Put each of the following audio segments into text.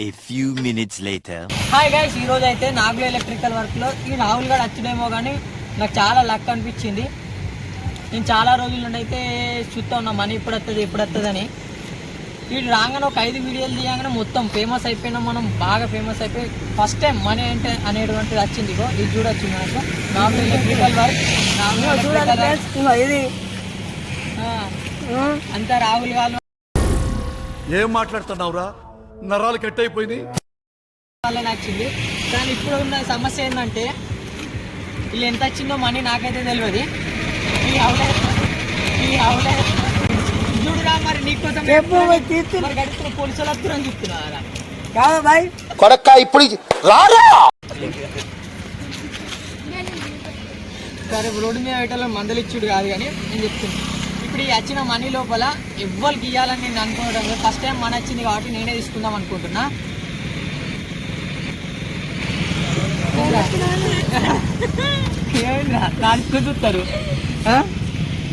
A few minutes later. Hi guys ఈ రోజు అయితే నాగులు ఎలక్ట్రికల్ వర్క్లో ఈ రాహుల్ గారు వచ్చినేమో కానీ నాకు చాలా లక్ అనిపించింది. నేను చాలా రోజుల నుండి అయితే చూస్తా ఉన్నా మనీ ఇప్పుడు వస్తుంది ఇప్పుడు వస్తుంది అని. వీడు రాగానే ఒక ఐదు వీడియోలు తీయగానే మొత్తం ఫేమస్ అయిపోయినా మనం బాగా ఫేమస్ అయిపోయి ఫస్ట్ టైం మనీ అంటే అనేటువంటిది వచ్చింది ఇగో ఇది చూడొచ్చు మనకు. నాగులు ఎలక్ట్రికల్ వర్క్ అంతా రాహుల్ గారు. ఏం మాట్లాడుతున్నావురా? నరాలు కట్ అయిపోయినాయి వాళ్ళని వచ్చింది కానీ ఇప్పుడు ఉన్న సమస్య ఏంటంటే వీళ్ళు ఎంత వచ్చిందో మనీ నాకైతే తెలియదు ఈ అవులే ఈ అవులే చూడురా మరి నీకోసం గడుపుతున్న పోలీసులు వస్తున్నారని చెప్తున్నారా కాదు బాయ్. కొడక్క ఇప్పుడు రారా! సరే రోడ్డు మీద పెట్టాలో మందలు ఇచ్చుడు కాదు కానీ నేను చెప్తున్నా. ఇప్పుడు ఈ వచ్చిన మనీ లోపల ఎవ్వరికి ఇవ్వాలని నేను అనుకోవడం లేదు. ఫస్ట్ టైం మన వచ్చింది కాబట్టి నేనే తీసుకుందాం అనుకుంటున్నా. కుదురుతారు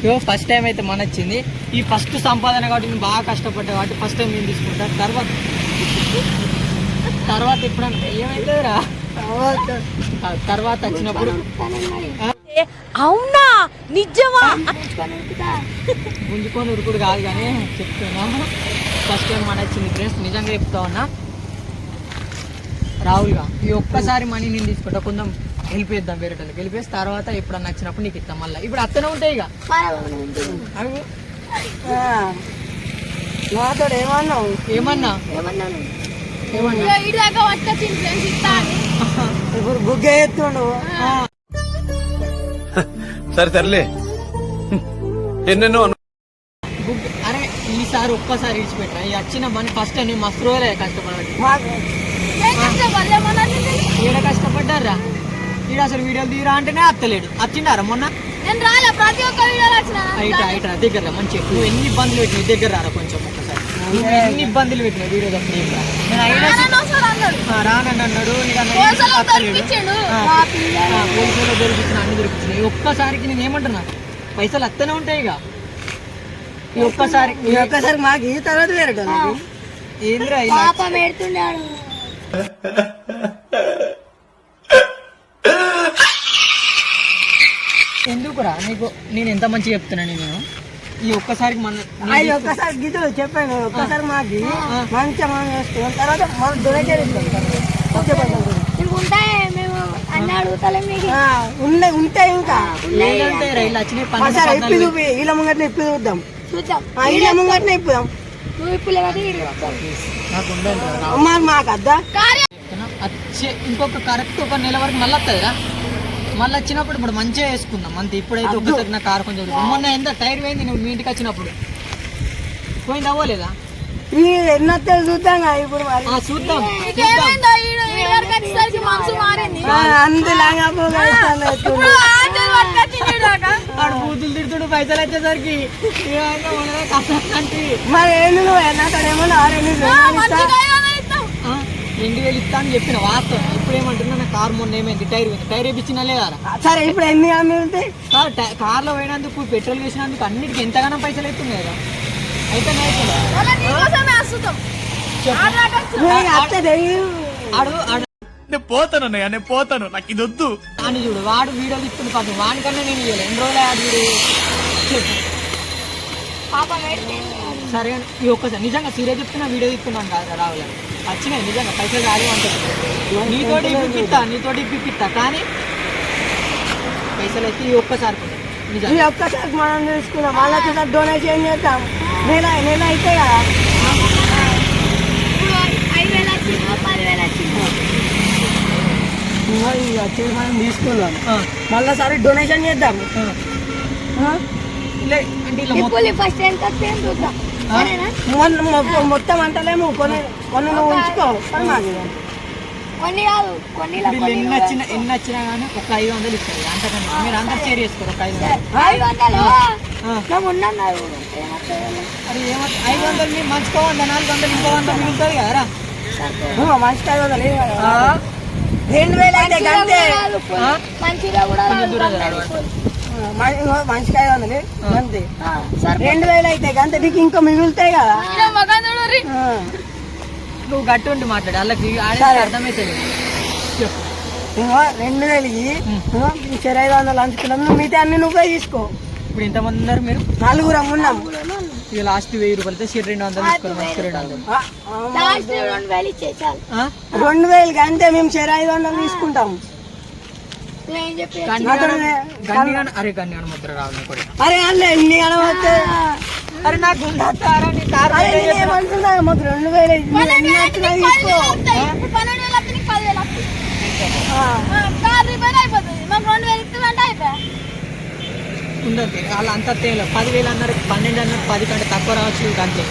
ఇగో ఫస్ట్ టైం అయితే మన వచ్చింది. ఈ ఫస్ట్ సంపాదన కాబట్టి నేను బాగా కష్టపడ్డా కాబట్టి ఫస్ట్ టైం నేను తీసుకుంటా. తర్వాత తర్వాత ఎప్పుడన్నా ఏమైతుందిరా తర్వాత. వచ్చినప్పుడు? అవునా? నిజమా? గుంజుకొని ఉరుకుడు కాదు కానీ చెప్తున్నా. ఫస్ట్ టైం మన వచ్చింది ఫ్రెండ్స్ నిజంగా చెప్తా ఉన్నా. రాహుల్గా ఈ ఒక్కసారి మనీ నేను తీసుకుంటా కొంచెం హెల్ప్ చేద్దాం వేరే వాళ్ళకి. హెల్ప్ చేసి తర్వాత ఎప్పుడన్నా నచ్చినప్పుడు నీకు ఇస్తాం మళ్ళీ. ఇప్పుడు అత్తనే ఉంటాయి ఇక. నాతో ఏమన్నావు? ఏమన్నా? ఏమన్నా? ఇప్పుడు బుగ్గ ఎత్తుండు. సరే సర్లే. ఎన్నెన్నో అరే ఈసారి ఒక్కసారి ఇడిచిపెట్టా ఈ వచ్చిన మనీ ఫస్ట్ అని మస్తు రోజులే కష్టపడాలి? ఈడ కష్టపడ్డారా ఈడ అసలు వీడియోలు తీరా అంటేనే అత్తలేడు. వచ్చిండారా మొన్న? దగ్గర మంచి నువ్వు ఎన్ని ఇబ్బందులు పెట్టినావు దగ్గర రారా కొంచెం ఒక్కసారి. నువ్వు ఎన్ని ఇబ్బందులు పెట్టినావు వీడియో తప్పుడు ఏం రా. నేను అయినా అన్నాడు. ఆ, రానని అన్నాడు. నీకు అన్న ఏం పోలీసులు మా దొరికించిన అన్ని దొరికించినాయి ఈ ఒక్కసారికి నేను ఏమంటున్నా? పైసలు అత్తనే ఉంటాయి ఇక. ఈ ఒక్కసారి ఈ ఒక్కసారి మాకు ఈ తర్వాత వేరే ఏంద్రా ఇలా? పాపం పెడుతున్నాడు. ఎందుకురా? నీకు నేను ఎంత మంచి చెప్తున్నాను నేను? ఈ ఒక్కసారికి మన అది ఒక్కసారి గీతలు చెప్పాను ఒక్కసారి మాకి మంచిగా మనం చేసుకున్నాం తర్వాత మనం. నీకు ఉంటాయి? అన్ని అడుగుతలే ఉన్నాయి ఉంటాయి ఇంకా. ఒకసారి ఇప్పి చూపి ఇలా ముంగట్నే ఇప్పి చూద్దాం. చూద్దాం. ఆ, ఇలా ముంగట్నే ఇప్పుదాం. నువ్వు ఇప్పుడు. మరి మాకు అద్దా. వచ్చే ఇంకొక కరెక్ట్ ఒక నెల వరకు మళ్ళీ వస్తుందిరా మళ్ళీ వచ్చినప్పుడు ఇప్పుడు మంచిగా వేసుకుందాం అంతే ఇప్పుడైతే ఒకసారి నా కారు కొంచెం. మొన్న ఎంత టైర్ పోయింది నువ్వు మీ ఇంటికి వచ్చినప్పుడు? పోయింది అవ్వలేదా? చూద్దాం ఇప్పుడు మరి. ఆ, చూద్దాం అందులాగా వాడు బూతులు తిడుతుడు పైసలు వచ్చేసరికి మరి ఏంది నువ్వు నాతో ఏమన్నా రెండు వేలు ఇస్తా అని చెప్పిన వాస్తవం ఇప్పుడు ఏమంటున్నా నా కార్ మొన్న ఏమైంది టైర్ పోయింది టైర్ వేయించినా లేదా సరే ఇప్పుడు ఎన్ని మిగులుతాయి కాదు టై- కార్లో పోయినందుకు పెట్రోల్ వేసినందుకు అన్నిటికీ ఎంతగానో పైసలు అవుతున్నాయి కదా అయితే మళ్ళా ఆడ ఆడు నేను పోతాను అన్నయ్య నేను పోతాను. నాకు ఇది వద్దు. అని చూడు వాడు వీడియో తీసుకుని పాపం వానికన్నా నేను ఇవ్వలేదు ఎన్ని రోజులు ఆడు వీడు? చెప్పు పాపం. సరే ఈ ఒక్కసారి నిజంగా సీరియస్ చెప్తున్నా వీడియో తీసుకున్నాను కాదు రావులే. వచ్చినాయి నిజంగా పైసలు రాలి అంటుంది నీతోటి ఇప్పిస్తా నీతోటి ఇప్పిస్తా కానీ పైసలు అయితే ఈ ఒక్కసారి. ఈ నిజంగా ఒక్కసారి మనం తీసుకున్నాం మళ్ళీ ఒకసారి డొనేషన్ చేద్దాం నెల నెల అయితే కదా ఇప్పుడు ఐదు వేలు వచ్చిందో పదివేలు వచ్చిందో ఇంకా వచ్చేది మనం తీసుకుందాం మళ్ళీ సరే డొనేషన్ చేద్దాం. ఫస్ట్ ఎంత చూద్దాం. మొత్తం అంటలేము కొన్ని కొన్ని నువ్వు ఉంచుకో. కొన్ని కాదు కొన్ని వీళ్ళు ఎన్ని వచ్చినా ఎన్ని వచ్చినా కానీ ఒక ఐదు వందలు ఇస్తారు. మీరు అందరు షేర్ చేసుకోరు ఒక ఐదు వందలు. వందలు. అది ఏమో ఐదు వందలు మీరు మంచుకో వంద నాలుగు వందలు ఇంకో వంద మిగులుతుంది కదరా ఆ, మంచి ఐదు వందలు కాదు. రెండు వేలు అయితే గంతే. ఆ? మంచిగా కూడా కొంచెం దూరం రాదు. జరగడు వాడు. ఆ, మ- ఇంకో మంచికి ఐదు వందలు గంతే. ఆ, సరే రెండు వేలు అయితే గంతే నీకు ఇంకా మిగులుతాయి కదా. నువ్వు గట్టి ఉండి మాట్లాడు వాళ్ళకి ఇగో రెండు వేలు చెర ఐదు వందలు అంచుకున్నాం నువ్వు మిగతా అన్ని నువ్వే తీసుకో. ఇప్పుడు ఎంతమంది ఉన్నారు మీరు? నలుగురం ఉన్నాం. ఇక లాస్ట్ వెయ్యి రూపాయలతో షీట్ రెండు వందలు తీసుకోవాలి రెండు వందలు. ఆ, ఆ, లాస్ట్ రెండు వేలు అంతే మేము చెర ఐదు వందలు తీసుకుంటాం. నేను చెప్పి గండిగాను- గండిగాను- అరే గండిగాను ముద్ర రావు కూడా. అరే అల్లే ఎన్ని కనబడితే అరే నాకు మాకు రెండు వేలు తీసుకో పన్నెండు వేలు వస్తే నీకు పదివేలు వస్తాయి ఆ, ఆ, కార్ రిపేర్ అయిపోతుంది మాకు రెండు వేలు ఇస్తుందంటే అయిపోయా ఉండదు వాళ్ళు అంతా తేలు. పదివేలు అన్నారు పన్నెండు అన్నారు పది కంటే తక్కువ రావచ్చు అంతే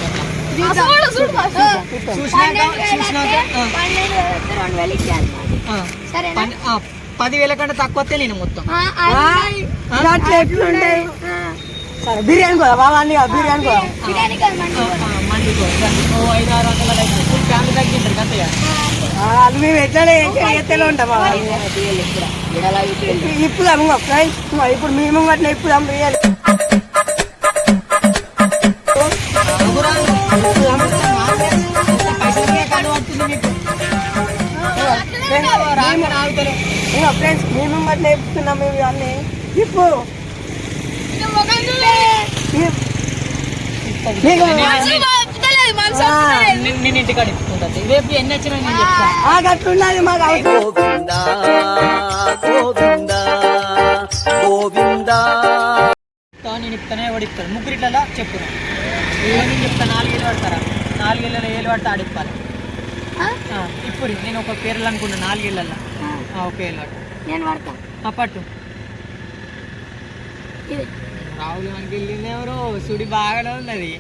పదివేల కంటే తక్కువ నేను మొత్తం. బిర్యానీ కూడా బాబా అన్ని కాదు, బిర్యానీ కూడా బిర్యానీ కదా అది మేము ఎట్లనే ఎత్తలో ఉంటాం బాబా అమ్మ ఫ్రెండ్స్ ఇప్పుడు మేము అట్లా వేయాలి ఇంకా ఫ్రెండ్స్ మేము అట్లా చెప్తున్నాం మేము అన్నీ ఇప్పుడు నేను ఇంటికాడ ఎన్ని నేను ఇస్తానే ఇస్తాను ముగ్గురిట్లలో చెప్పు నేను చెప్తా నాలుగేళ్ళు పడతారా నాలుగేళ్ళలో ఏళ్ళు పడితే ఆడిప్పాలి ఇప్పుడు నేను ఒక పేర్లు అనుకున్నా నాలుగేళ్ళల్లో ఒక ఏళ్ళు పట్టు నేను పడతాను పట్టు రాహుల్ మనకి వెళ్ళింది ఎవరు? సుడి బాగానే ఉన్నది.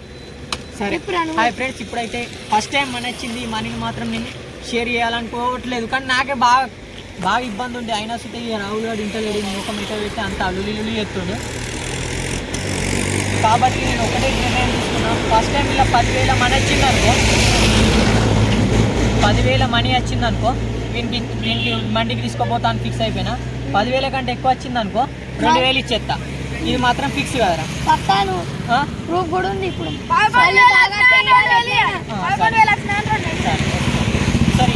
సరే. హాయ్ ఫ్రెండ్స్ ఇప్పుడైతే ఫస్ట్ టైం మన వచ్చింది. ఈ మనీని మాత్రం నేను షేర్ చేయాలనుకోవట్లేదు. కానీ నాకే బాగా బాగా ఇబ్బంది ఉండే. అయినా సుతే ఈ రాహుల్ గారు ఇంట్లో లేడు ముఖం ఇట పెట్టి అంత అల్లులు ఎత్తుండు కాబట్టి నేను ఒకటే నిర్ణయం తీసుకున్నాను ఫస్ట్ టైం ఇలా పదివేల మనీ వచ్చింది అనుకో పదివేల మనీ వచ్చింది అనుకో వీనికి వీనికి మండికి తీసుకోపోతాను ఫిక్స్ అయిపోయినా. పదివేల కంటే ఎక్కువ వచ్చింది అనుకో రెండు వేలు ఇచ్చేస్తా ఇది మాత్రం ఫిక్స్ కదరా. పట్టాను ఆ? ప్రూఫ్ కూడా ఉంది ఇప్పుడు. సరే.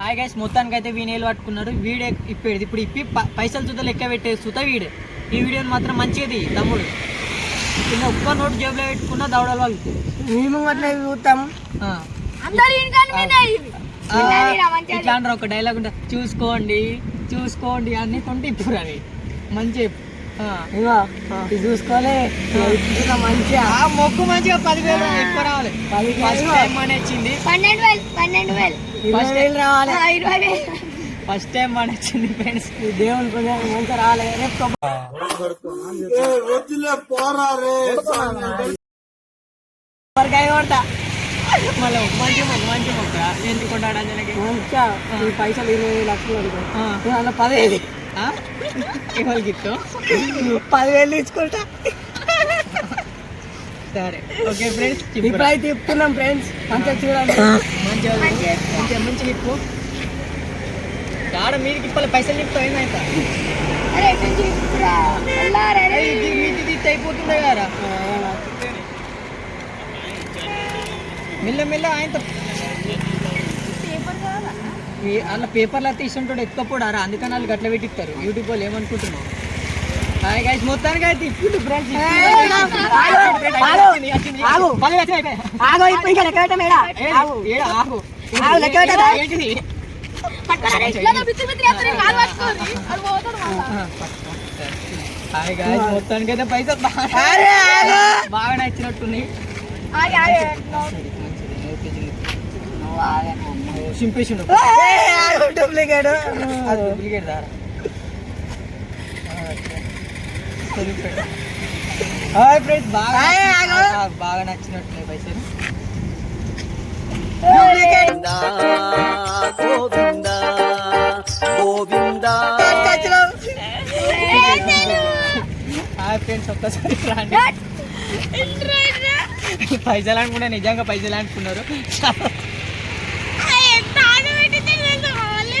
హాయ్ గైస్ మొత్తానికి అయితే వీణేలు పట్టుకున్నాడు. వీడే ఇప్పేది. ఇప్పుడు ఇప్పి పైసలు చూద్దా లెక్క పెట్టే సుత వీడే. ఈ వీడియోని మాత్రం మంచిది తమ్ముడు. కింద ఒక్క నోటు జేబులో పెట్టుకున్న దవడలు వాళ్ళు. మేము అట్లా చూస్తాం అందరూ ఇంటికాడ మీదే ఇది. విన్నారా మంచిగా? ఇట్లా అంటారు ఒక డైలాగ్ ఉంటుంది చూసుకోండి చూసుకోండి అన్ని కొంటే ఇప్పుడు అని మంచి చూసుకోలే. మంచిగా. ఆ మొక్కు మంచిగా పదివేలు ఎక్కువ రావాలి. ఫస్ట్ టైం పన్నెండు వేలు పన్నెండు వేలు. ఇరవై వేలు రావాలి. ఆ, ఇరవై వేలు. ఫస్ట్ టైం ఫ్రెండ్స్ ఈ దేవుని కొంచెం మంచిగా రాలే. రేపు కొబ్బ- కొబ్బరికాయ కొడతా. మళ్ళీ మంచి మొక్క మంచి మొక్క ఎందుకు కొట్టాడు అంజనకి? మంచిగా ఈ పైసలు ఇరవై లక్షలు అనుకో. ఆ. ఇక అందులో ఆ? ఎవరికి ఇస్తావు పదివేలు తీసుకుంటా సరే. ఓకే ఫ్రెండ్స్ ఇప్పుడైతే చెప్తున్నాం ఫ్రెండ్స్ మంచిగా చూడండి. మంచిగా మంచిగా మంచిగా ఇప్పు ఆడ మీదకి ఇప్పలే పైసలు నింపుతావు ఏమైతే ఇప్పుడు? అయిపోతుండే కదా. మెల్ల మెల్ల ఆయనతో అలా పేపర్లు అయితే ఇస్తుంటాడు ఎత్తుకపోడారా? అందుకని వాళ్ళు గట్ల పెట్టిస్తారు. యూట్యూబ్ వాళ్ళు ఏమనుకుంటున్నావు హాయ్ గైస్ మొత్తానికి అయితే ఇప్పుడు ఫ్రెండ్స్. హాయ్ గాయ్స్ మొత్తానికి అయితే పైసలు బాగా నచ్చినట్టున్నాయి ఆగు, డూప్లికేట్. అది డూప్లికేట్ దారా హాయ్ ఫ్రెండ్స్ బాగా బాగా నచ్చినట్టున్నాయి పైసలు. హాయ్ ఫ్రెండ్స్ ఒక్కసారి రాండి. పైసలు అనుకుంటే నిజంగా పైసలు అనుకున్నారు ఆ, ఎంత ఆగబెట్టిందో తెలుసా వాళ్ళు?